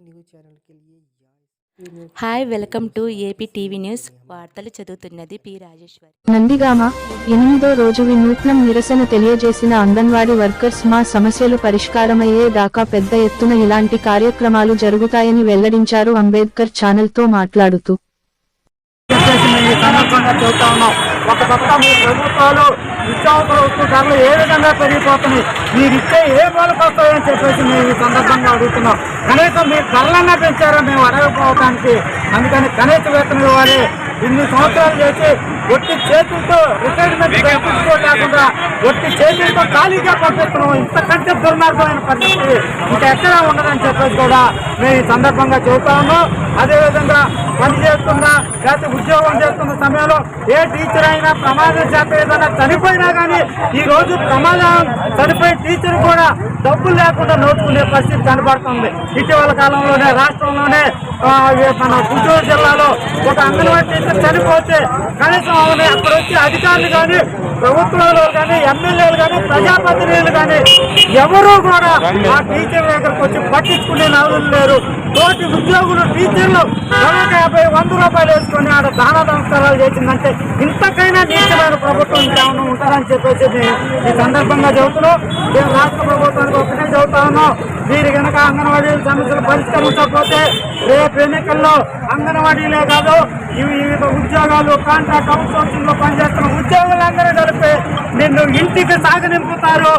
ఛానల్కి hi welcome to AP TV news వార్తలు చదువుతున్నది పి రాజేశ్వర్. నందిగామ ఎనిమిదో రోజు వినూత్నం నిరసన తెలియజేసిన అంగన్వాడీ వర్కర్స్ మా సమస్యలు పరిష్కారమయ్యే దాకా పెద్ద ఎత్తున ఇలాంటి కార్యక్రమాలు జరుగుతాయని వెల్లడించారు అంబేద్కర్ ఛానల్తో మాట్లాడుతూ. ఒక పక్క మీ ప్రభుత్వాలు నిత్యావసర వస్తువు ధరలు ఏ విధంగా పెరిగిపోతున్నాయి? మీరు ఇచ్చే ఏ మూలకు వస్తాయని చెప్పేసి మేము ఈ సందర్భంగా అడుగుతున్నాం. కనీసం మీరు ధరలన్నా పెంచారో? మేము అడగకపోవడానికి అందుకని కనీస వేతనం ఇవ్వాలి. ఇన్ని సంవత్సరాలు చేసి ఒట్టి చేతులతో రిటైర్మెంట్ పెంచుకోలేకుండా ఒట్టి చేతులతో ఖాళీగా పంపిస్తున్నాం. ఇంతకంటే దుర్మార్గమైన పరిస్థితి. ఇంకా ఎక్కడా ఉండదని చెప్పేసి కూడా మేము ఈ సందర్భంగా చెబుతా ఉన్నాం. అదేవిధంగా పని చేస్తున్న లేకపోతే ఉద్యోగం చేస్తున్న సమయంలో ఏ టీచర్ అయినా ప్రమాదం చేత ఏదైనా చనిపోయినా కానీ ఈ రోజు ప్రమాదం చనిపోయిన టీచర్ కూడా డబ్బులు లేకుండా నోచుకునే పరిస్థితి కనబడుతుంది. ఇటీవల కాలంలోనే రాష్ట్రంలోనే మన గుంటూరు జిల్లాలో ఒక అంగన్వాడీ టీచర్ చనిపోతే కనీసం ఆమె అక్కడ వచ్చి అధికారులు కానీ ప్రభుత్వాలు కానీ ఎమ్మెల్యేలు కానీ ప్రజాప్రతినిధులు కానీ ఎవరూ కూడా ఆ టీచర్ దగ్గరకు వచ్చి పట్టించుకునే నలుగురు లేరు. తోటి ఉద్యోగులు టీచర్లు నూట యాభై వంద రూపాయలు వేసుకొని ఆడ దాన సంస్కారాలు చేసిందంటే ఇంతకైనా నీచమైన ప్రభుత్వం ఏమైనా ఉంటారని చెప్పేసి ఈ సందర్భంగా చెబుతున్నాం. మేము రాష్ట్ర ప్రభుత్వానికి ఒకటే చెబుతా ఉన్నాం మీరు కనుక అంగన్వాడీ సమస్యలు పరిష్కరించకపోతే రేపు ఎన్నికల్లో అంగన్వాడీలే కాదు ఇవి వివిధ ఉద్యోగాలు కాంట్రాక్ట్ అవుట్సోర్సింగ్లో పనిచేస్తున్న ఉద్యోగులందరూ కలిపి నిన్ను ఇంటికి సాగనింపుతారు.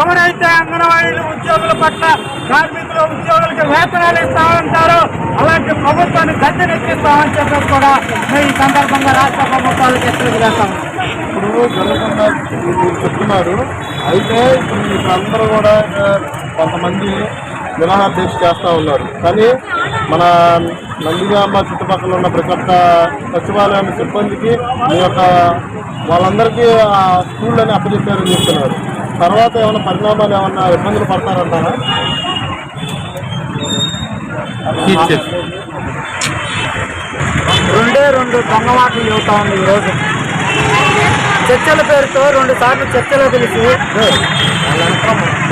ఎవరైతే అంగన్వాడీలు ఉద్యోగుల పట్ల కార్మికులు ఉద్యోగులకి వేతనాలు ఇస్తామంటారో అలాంటి ప్రభుత్వాన్ని గద్దెనెక్కిస్తామని చెప్పేసి కూడా మేము ఈ సందర్భంగా రాష్ట్ర ప్రభుత్వాలకు హెచ్చరిక చేస్తాం. ఇప్పుడు జరుగుతున్న చెప్తున్నారు. అయితే ఇప్పుడు అందరూ కూడా కొంతమంది దీక్ష చేస్తూ ఉన్నారు. కానీ మన నందిగామ చుట్టుపక్కల ఉన్న ప్రతి ఒక్క సచివాలయం సిబ్బందికి మీ యొక్క వాళ్ళందరికీ ఆ స్కూళ్ళని అప్పచెప్పారని చెప్తున్నారు. తర్వాత ఏమైనా పరిణామాలు ఏమన్నా ఇబ్బందులు పడతారంటారా? రెండే రెండు దొంగ మాటలు చెబుతా ఉంది ఈరోజు. చర్చల పేరుతో రెండు సార్లు చర్చలో పిలిచి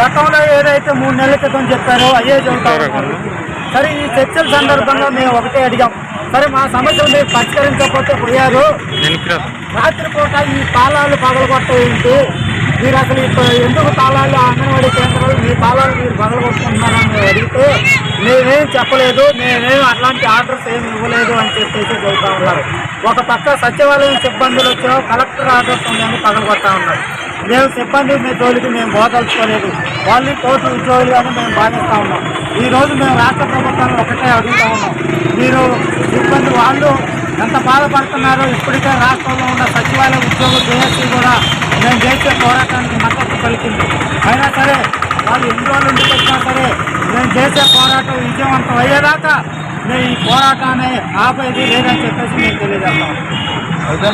గతంలో ఏదైతే మూడు నెలల క్రితం చెప్పారో అయ్యే చెబుతా ఉన్నారు సరే. ఈ చర్చల సందర్భంగా మేము ఒకటే అడిగాం. సరే మా సమస్యలు మీరు పరిష్కరించకపోతే పోయారు రాత్రిపూట ఈ తాళాలు పగలగొట్టేంటి మీరు అసలు ఇప్పుడు ఎందుకు తాళాలు అంగన్వాడీ కేంద్రాలు మీ తాళాలు మీరు పగలగొట్టుకుంటున్నారని అడిగితే మేమేం చెప్పలేదు మేమేం అట్లాంటి ఆర్డర్స్ ఏమి ఇవ్వలేదు అని చెప్పేసి చెబుతా ఉన్నారు. ఒక పక్క సచివాలయం సిబ్బందులు వచ్చావు కలెక్టర్ ఆర్డర్స్ ఉందని పగలగొడతా ఉన్నారు. మేము సిబ్బంది మీ జోలికి మేము పోదలుచుకోలేదు వాళ్ళని ఉద్యోగులు అని మేము భావిస్తూ ఉన్నాం. ఈ రోజు మేము రాష్ట్ర ప్రభుత్వాన్ని ఒకటే అడుగుతూ ఉన్నాం. మీరు సిబ్బంది వాళ్ళు ఎంత బాధపడుతున్నారో ఇప్పటికే రాష్ట్రంలో ఉన్న సచివాలయ ఉద్యోగులు జేఎస్సీ కూడా మేము చేసే పోరాటానికి మద్దతు పలికింది. అయినా సరే వాళ్ళు ఎన్ని రోజులు ఇంటికి వచ్చినా సరే మేము చేసే పోరాటం విజయవంతం అయ్యేదాకా మేము ఈ పోరాటాన్ని ఆపేది లేదని చెప్పేసి మేము తెలియజేస్తాం. అయితే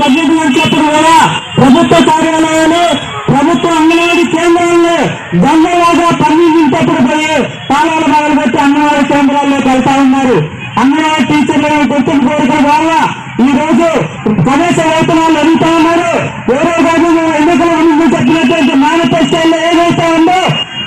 బడ్జెట్ వచ్చేప్పుడు కూడా ప్రభుత్వ కార్యాలయాలు ప్రభుత్వ అంగన్వాడీ కేంద్రాల్లో గంగలాగా పర్మిషించేప్పుడు పోయి తాళాలు మొదలు పెట్టి అంగన్వాడీ కేంద్రాల్లో వెళ్తా ఉన్నారు. అంగన్వాడీ టీచర్లు గుర్తింపు కోరికల వల్ల ఈ రోజు కనీస వేతనాలు అడుగుతా ఉన్నారు. వేరే కాదు మేము ఎన్నికల ముందు చెప్పినటువంటి మేనిఫెస్టోల్లో ఏదైతే ఉందో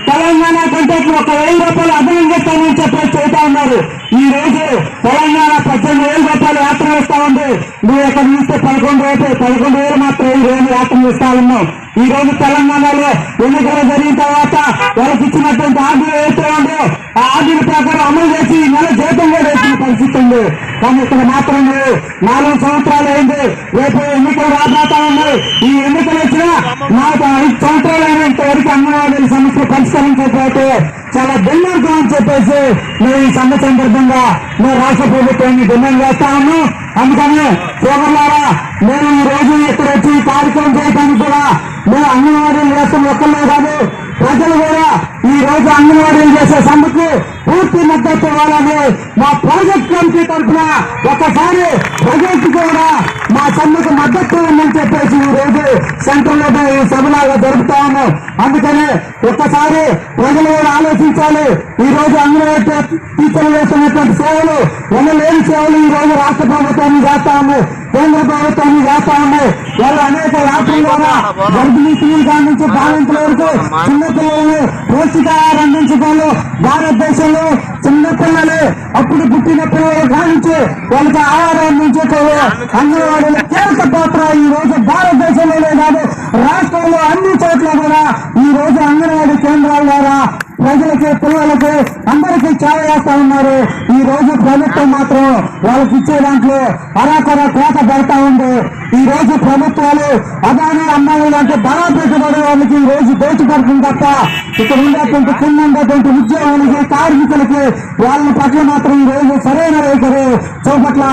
తెలంగాణ కంటే ఒక వెయ్యి రూపాయలు అదనంగా చేస్తామని చెప్పేసి చెబుతా ఉన్నారు. ఈ రోజు తెలంగాణ పద్దెనిమిది వేల రూపాయలు యాత్ర ఇస్తా ఉంది. నువ్వు ఇక్కడ చూస్తే పదకొండు వేలు పదకొండు వేలు మాత్రం ఈ రోజు యాత్ర ఇస్తా ఉన్నాం ఈ రోజు తెలంగాణలో ఎన్నికలు జరిగిన తర్వాత వాళ్ళకి ఇచ్చినటువంటి ఆర్డర్ ఏదైతే ఉందో ఆ ఆర్డర్ ప్రకారం అమలు చేసి నెల జీతం కూడా వేసిన పరిస్థితి ఉంది. కానీ ఇక్కడ మాత్రం లేదు. నాలుగు సంవత్సరాలు అయింది. రేపు ఎన్నికలు రాబోతా ఉన్నాయి. ఈ ఎన్నికలు వచ్చినా నాకు ఐదు సంవత్సరాలు అయినా ఇంతవరకు అంగన్వాడీ సమస్య పరిష్కరించకపోతే చాలా దుర్మార్గం అని చెప్పేసి మేము ఈ సమ్మె సందర్భంగా మేము రాష్ట్ర ప్రభుత్వాన్ని డిమాండ్ చేస్తా ఉన్నాం. అందుకని సోదరులారా మేము ఈ రోజు ఇక్కడ వచ్చి కార్యక్రమం చేయడానికి కూడా మేము అంగన్వాడీలు చేస్తున్న ఒక్కళ్ళే కాదు ప్రజలు కూడా రోజు అంగన్వాడీలు చేసే సమ్మెకు పూర్తి మద్దతు ఇవ్వాలని మా ప్రాజెక్ట్ కమిటీ తరఫున ఒకసారి ప్రజలకు కూడా మా సమ్మెకు మద్దతు ఉందని చెప్పేసి ఈ రోజు సెంట్రల్లో ఈ సభలాగా జరుపుతా అందుకని ఒక్కసారి ప్రజలు కూడా ఆలోచించాలి. ఈ రోజు అంగన్వాడీ టీచర్లు చేస్తున్నటువంటి సేవలు లేని సేవలు ఈ రోజు రాష్ట్ర ప్రభుత్వాన్ని చేస్తాము. కేంద్ర ప్రభుత్వాన్ని చేస్తా ఉన్నాయి వాళ్ళు అనేక యాత్రల ద్వారా గర్భిణీ స్త్రీల కాడి నుంచి బాలింతల వరకు చిన్నపిల్లలని పౌష్టికాహారం అందించడంలో భారతదేశంలో చిన్నపిల్లలు అప్పుడు పుట్టిన పిల్లల కానించి వాళ్ళకి ఆహారం అందించడంలో అంగన్వాడీల కీలక పాత్ర ఈ రోజు భారతదేశంలోనే కాదు రాష్ట్రంలో అన్ని చోట్ల కూడా ఈ రోజు అంగన్వాడీ కేంద్రాల ద్వారా ప్రజలకి పిల్లలకి అందరికీ సేవ చేస్తా ఉన్నారు. ఈ రోజు ప్రభుత్వం మాత్రం వాళ్ళకి ఇచ్చే దాంట్లో అరాకర కోత పెడతా ఉంది. ఈ రోజు ప్రభుత్వాలు అదాని అమ్మాయి లాంటి బలా పెట్టుబడి వాళ్ళకి ఈ రోజు దోచిపడుతుంది తప్ప ఇక్కడ ఉండేటువంటి కింద ఉండేటువంటి ఉద్యోగులకి కార్మికులకి వాళ్ళ పట్ల మాత్రం ఈ రోజు సరైన వైఖరి చూపట్ల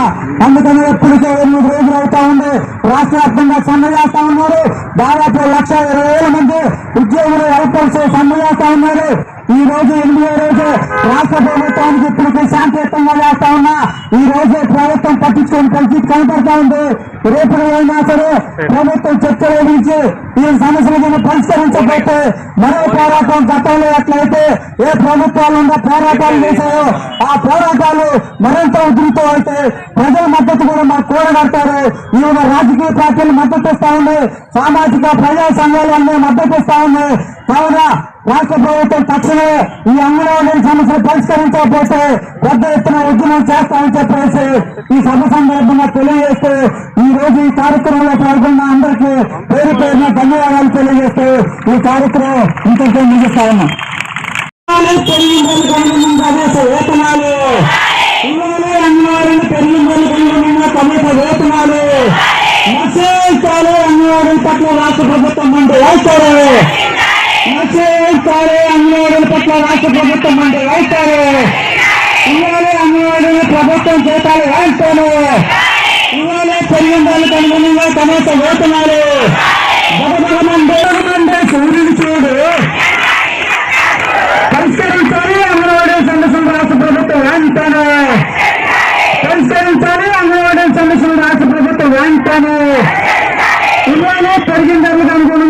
అందుకని ఎప్పటికే ఎనిమిది రోజులు అవుతా ఉంది. రాష్ట్ర వ్యాప్తంగా సమ్మె చేస్తా ఉన్నారు. దాదాపు లక్ష ఇరవై వేల మంది ఉద్యోగులు ఏర్పరిచే సమ్మె చేస్తా ఉన్నారు. ఈ రోజు ఎనిమిదో రోజు రాష్ట్ర ప్రభుత్వానికి ఇప్పటికీ శాంతియుతంగా చేస్తా ఉన్నా. ఈ రోజు ప్రభుత్వం పట్టించుకొని పరిస్థితి కనపడతా ఉంది. రేపు అయినా సరే ప్రభుత్వం చర్చలు గురించి ఈ సమస్యలను పరిష్కరించకపోతే మరో పోరాటం గతంలో ఎట్లయితే ఏ ప్రభుత్వాలు పోరాటాలు చేశాయో ఆ పోరాటాలు మరింత ఉధృతం అయితే ప్రజల మద్దతు కూడా మాకు కోరగడతారు ఈ రాజకీయ పార్టీలు మద్దతు ఇస్తా ఉన్నాయి. సామాజిక ప్రజా సంఘాలు అన్నీ మద్దతు ఇస్తా ఉన్నాయి. కావున రాష్ట్ర ప్రభుత్వం తక్షణమే ఈ అంగన్వాడీ సమస్యలు పరిష్కరించకపోతే పెద్ద ఎత్తున ఉద్యమం చేస్తామని చెప్పేసి ఈ సభ సందర్భంగా తెలియజేస్తూ ఈ రోజు ఈ కార్యక్రమంలో పాల్గొన్న అందరికీ పేరు పేరున ధన్యవాదాలు తెలియజేస్తూ ఈ కార్యక్రమం ఇంతటితో ముగిస్తా ఉన్నాం. వేతనాలు ఇవాళ అంగన్వాడీలు పెరిగిందని కనుగొన్న కమిట వేతనాలు నశించాలి అంగన్వాడీ పట్ల రాష్ట్ర ప్రభుత్వం అంటే వేస్తారు నశించాలి అంగన్వాడీల పట్ల రాష్ట్ర ప్రభుత్వం అంటే వేస్తారు. ఇవాళ అంగన్వాడీలు ప్రభుత్వం చేతాలు వేస్తాను ఇవాళ పెరిగిందని కనుగొన్న కనీస వేతనాలు బగబగమంటే సూర్యుడు చూడు. పరిష్కరించాలి అంగన్వాడీ సందర్శన రాష్ట్ర ప్రభుత్వం వేస్తాను పరిష్కరించాలి అంగన్వాడీ సందర్శన రాష్ట్ర ప్రభుత్వం వేస్తాను ఇవాళ పెరిగిన ధరలకు అనుగుణంగా